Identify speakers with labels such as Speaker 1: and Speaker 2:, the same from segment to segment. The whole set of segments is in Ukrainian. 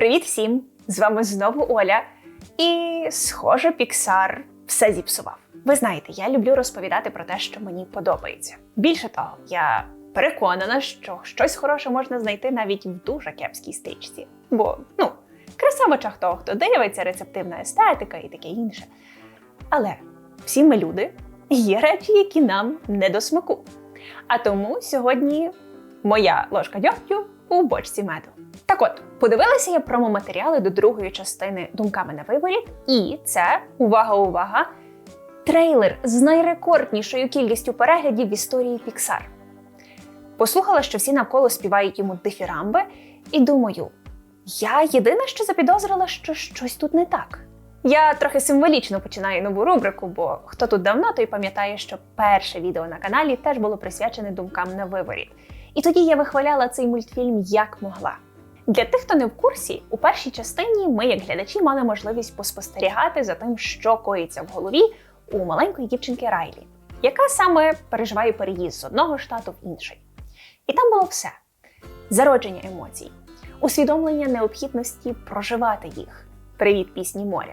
Speaker 1: Привіт всім! З вами знову Оля. І, схоже, Піксар все зіпсував. Ви знаєте, я люблю розповідати про те, що мені подобається. Більше того, я переконана, що щось хороше можна знайти навіть в дуже кепській стрічці. Бо, ну, краса в очах того, хто дивиться, рецептивна естетика і таке інше. Але всі ми люди, є речі, які нам не до смаку. А тому сьогодні моя ложка дьогтю у бочці меду. Так от, подивилася я промоматеріали до другої частини думками на виворіт, і це увага, увага! Трейлер з найрекорднішою кількістю переглядів в історії Pixar. Послухала, що всі навколо співають йому дифірамби, і думаю, я єдине, що запідозрила, що щось тут не так. Я трохи символічно починаю нову рубрику, бо хто тут давно, той пам'ятає, що перше відео на каналі теж було присвячене думкам на виворіт. І тоді я вихваляла цей мультфільм як могла. Для тих, хто не в курсі, у першій частині ми, як глядачі, мали можливість поспостерігати за тим, що коїться в голові у маленької дівчинки Райлі, яка саме переживає переїзд з одного штату в інший. І там було все: зародження емоцій, усвідомлення необхідності проживати їх, привіт пісні моря.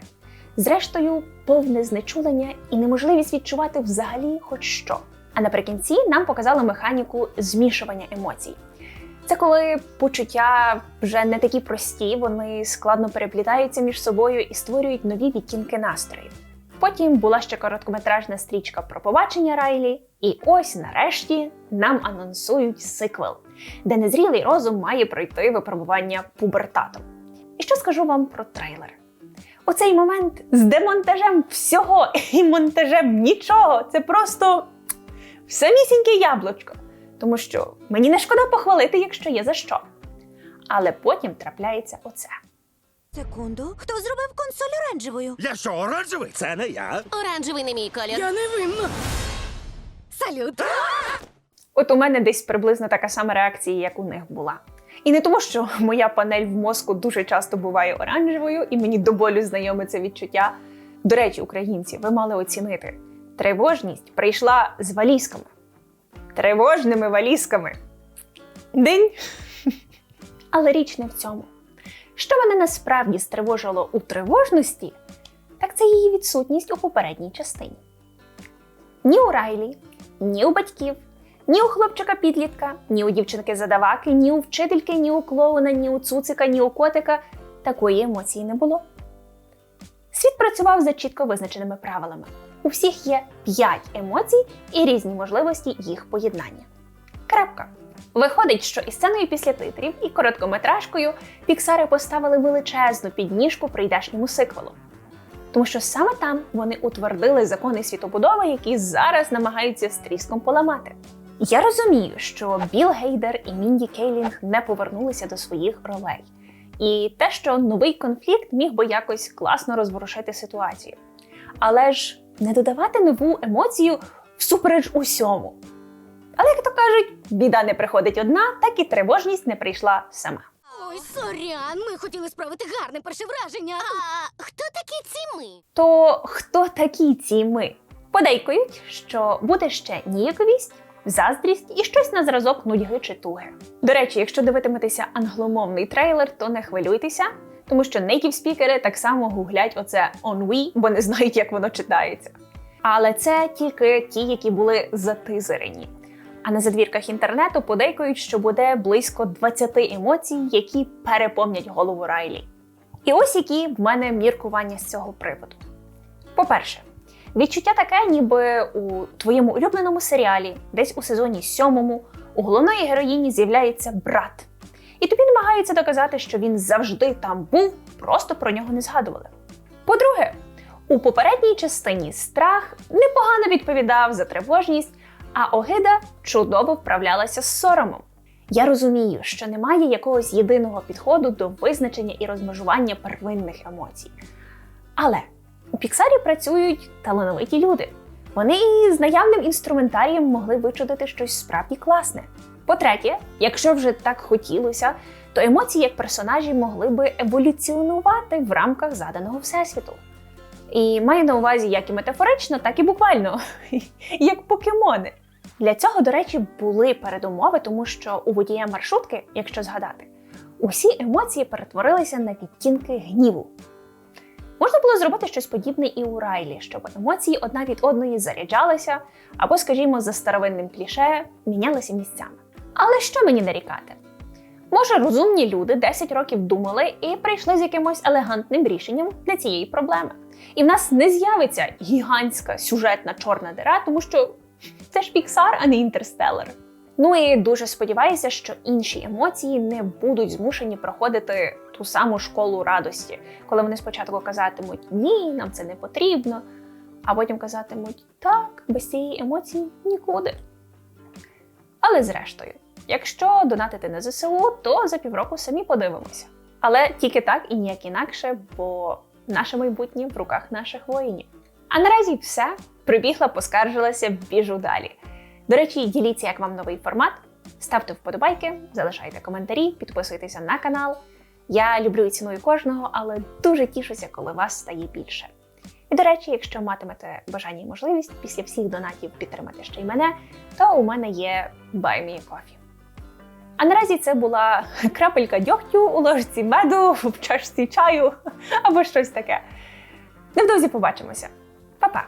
Speaker 1: Зрештою, повне знечулення і неможливість відчувати взагалі хоч що. А наприкінці нам показали механіку змішування емоцій. Це коли почуття вже не такі прості, вони складно переплітаються між собою і створюють нові відтінки настрою. Потім була ще короткометражна стрічка про побачення Райлі, і ось нарешті нам анонсують сиквел, де незрілий розум має пройти випробування пубертатом. І що скажу вам про трейлер? У цей момент з демонтажем всього і монтажем нічого. Це просто самісіньке яблучко. Тому що мені не шкода похвалити, якщо є за що. Але потім трапляється оце.
Speaker 2: Секунду, хто зробив консоль оранжевою?
Speaker 3: Я що, оранжевий? Це не я.
Speaker 4: Оранжевий не мій колір.
Speaker 2: Я не винна. Салют.
Speaker 1: От у мене десь приблизно така сама реакція, як у них була. І не тому, що моя панель в мозку дуже часто буває оранжевою, і мені до болю знайоме це відчуття. До речі, українці, ви мали оцінити. Тривожність прийшла з валізками. Тривожними валізками. День. Але річ не в цьому. Що мене насправді стривожило у тривожності, так це її відсутність у попередній частині. Ні у Райлі, ні у батьків, ні у хлопчика-підлітка, ні у дівчинки-задаваки, ні у вчительки, ні у клоуна, ні у цуцика, ні у котика такої емоції не було. Світ працював за чітко визначеними правилами. У всіх є 5 емоцій і різні можливості їх поєднання. Крапка. Виходить, що і сценою після титрів, і короткометражкою Піксари поставили величезну підніжку прийдешньому сиквелу. Тому що саме там вони утвердили закони світобудови, які зараз намагаються з тріском поламати. Я розумію, що Біл Гейдер і Мінді Кейлінг не повернулися до своїх ролей, і те, що новий конфлікт міг би якось класно розворушити ситуацію. Але ж не додавати нову емоцію всупереч усьому. Але, як то кажуть, біда не приходить одна, так і тривожність не прийшла сама.
Speaker 2: Ой, сорян, ми хотіли справити гарне перше враження.
Speaker 4: А хто такі ці ми?
Speaker 1: То хто такі ці ми? Подейкують, що буде ще ніяковість, заздрість і щось на зразок нудьги чи туги. До речі, якщо дивитиметеся англомовний трейлер, то не хвилюйтеся, тому що нейтів спікери так само гуглять оце «on бо не знають, як воно читається. Але це тільки ті, які були затизерені. А на задвірках інтернету подейкують, що буде близько 20 емоцій, які переповнять голову Райлі. І ось які в мене міркування з цього приводу. По-перше, відчуття таке, ніби у твоєму улюбленому серіалі, десь у сезоні сьомому, у головної героїні з'являється брат. І тобі намагаються доказати, що він завжди там був, просто про нього не згадували. По-друге, у попередній частині страх непогано відповідав за тривожність, а огида чудово вправлялася з соромом. Я розумію, що немає якогось єдиного підходу до визначення і розмежування первинних емоцій. Але у Піксарі працюють талановиті люди. Вони з наявним інструментарієм могли вичудити щось справді класне. По-третє, якщо вже так хотілося, то емоції як персонажі могли би еволюціонувати в рамках заданого всесвіту. І маю на увазі як і метафорично, так і буквально, як покемони. Для цього, до речі, були передумови, тому що у водія маршрутки, якщо згадати, Усі емоції перетворилися на відтінки гніву. Можна було зробити щось подібне і у Райлі, щоб емоції одна від одної заряджалися, або, скажімо, за старовинним кліше мінялися місцями. Але що мені нарікати? Може, розумні люди 10 років думали і прийшли з якимось елегантним рішенням для цієї проблеми. І в нас не з'явиться гігантська сюжетна чорна дира, тому що це ж Піксар, а не інтерстелер. Ну і дуже сподіваюся, що інші емоції не будуть змушені проходити ту саму школу радості, коли вони спочатку казатимуть ні, нам це не потрібно, а потім казатимуть так, без цієї емоції нікуди. Але зрештою, якщо донатити на ЗСУ, то за півроку самі подивимося. Але тільки так і ніяк інакше, бо наше майбутнє в руках наших воїнів. А наразі все. Прибігла, поскаржилася, біжу далі. До речі, діліться, як вам новий формат. Ставте вподобайки, залишайте коментарі, підписуйтеся на канал. Я люблю і ціную кожного, але дуже тішуся, коли вас стає більше. І до речі, якщо матимете бажання і можливість після всіх донатів підтримати ще й мене, то у мене є a Coffee. А наразі це була крапелька дьогтю у ложці меду в чашці чаю або щось таке. Невдовзі побачимося. Па-па!